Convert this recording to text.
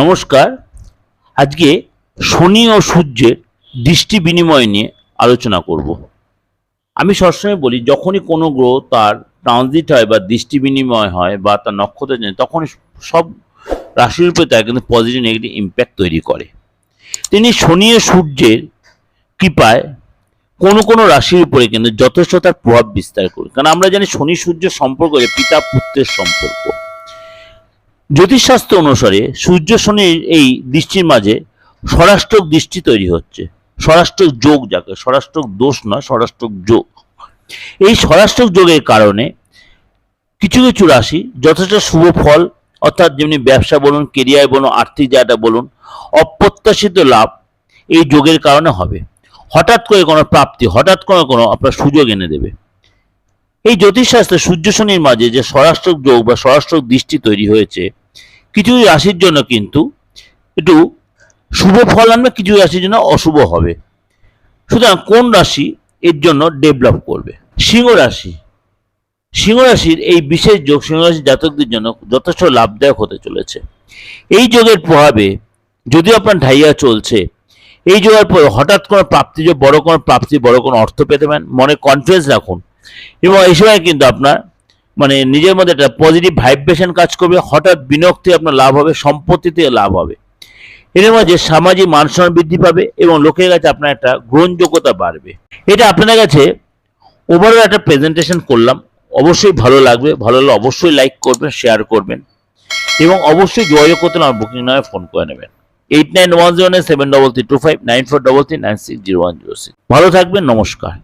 নমস্কার। আজকে শনি ও সূর্যের দৃষ্টি বিনিময় নিয়ে আলোচনা করব। আমি সবসময় বলি, যখনই কোনো গ্রহ তার ট্রানজিট হয় বা দৃষ্টি বিনিময় হয় বা তার নক্ষত্র যায় তখন সব রাশির উপরে তার কিন্তু পজিটিভ নেগেটিভ ইম্প্যাক্ট তৈরি করে। তিনি শনি ও সূর্যের কৃপায় কোনো কোনো রাশির উপরে কিন্তু যথেষ্ট তার প্রভাব বিস্তার করে কারণ আমরা জানি শনি সূর্য সম্পর্ক যে পিতা পুত্রের সম্পর্ক। জ্যোতিষশাস্ত্র অনুসারে সূর্য শনির এই দৃষ্টির মাঝে স্বরাষ্ট্রক দৃষ্টি তৈরি হচ্ছে। স্বরাষ্ট্রক যোগ যাকে, স্বরাষ্ট্রক দোষ নয়, স্বরাষ্ট্রক যোগ। এই স্বরাষ্ট্রক যোগের কারণে কিছু কিছু রাশি যথেষ্ট শুভ ফল, অর্থাৎ যেমনি ব্যবসা বলুন, কেরিয়ার বলুন, আর্থিক জায়গাটা বলুন, অপ্রত্যাশিত লাভ এই যোগের কারণে হবে। হঠাৎ করে কোনো প্রাপ্তি, হঠাৎ করে কোনো আপনার সুযোগ এনে দেবে। এই জ্যোতিষশাস্ত্রে সূর্য শনির মাঝে যে স্বরাষ্ট্রক যোগ বা স্বরাষ্ট্রক দৃষ্টি তৈরি হয়েছে কিছু রাশির জন্য কিন্তু একটু শুভ ফল আনবে, কিছু রাশির জন্য অশুভ হবে। সুতরাং কোন রাশি এর জন্য ডেভেলপ করবে? সিংহ রাশি। সিংহ রাশির এই বিশেষ যোগ, সিংহ রাশির জাতকদের জন্য যথেষ্ট লাভদায়ক হতে চলেছে। এই যোগের প্রভাবে যদিও আপনার ঢাইয়া চলছে, এই যোগের পর হঠাৎ কোনো প্রাপ্তি বড় কোনো প্রাপ্তি, বড় কোনো অর্থ পেতে পারেন, মনে কনফিডেন্স রাখুন। এবং এই সময় কিন্তু আপনার মানে নিজের মধ্যে একটা পজিটিভ ভাইব্রেশন কাজ করবে, হঠাৎ বিনিয়োগ থেকে আপনার লাভ হবে, সম্পত্তিতে লাভ হবে। এর মাঝে সামাজিক মান সম্মান বৃদ্ধি পাবে এবং লোকের কাছে আপনার একটা গ্রহণযোগ্যতা বাড়বে। এটা আপনাদের কাছে ওভারঅল একটা প্রেজেন্টেশন করলাম। অবশ্যই ভালো লাগবে, ভালো লাগলে অবশ্যই লাইক করবেন শেয়ার করবেন এবং অবশ্যই যোগাযোগ করতে আমার বুকিং নামে ফোন করে নেবেন। Eight nine one zero nine seven double three two five nine four double three nine six zero one zero six ভালো থাকবেন, নমস্কার।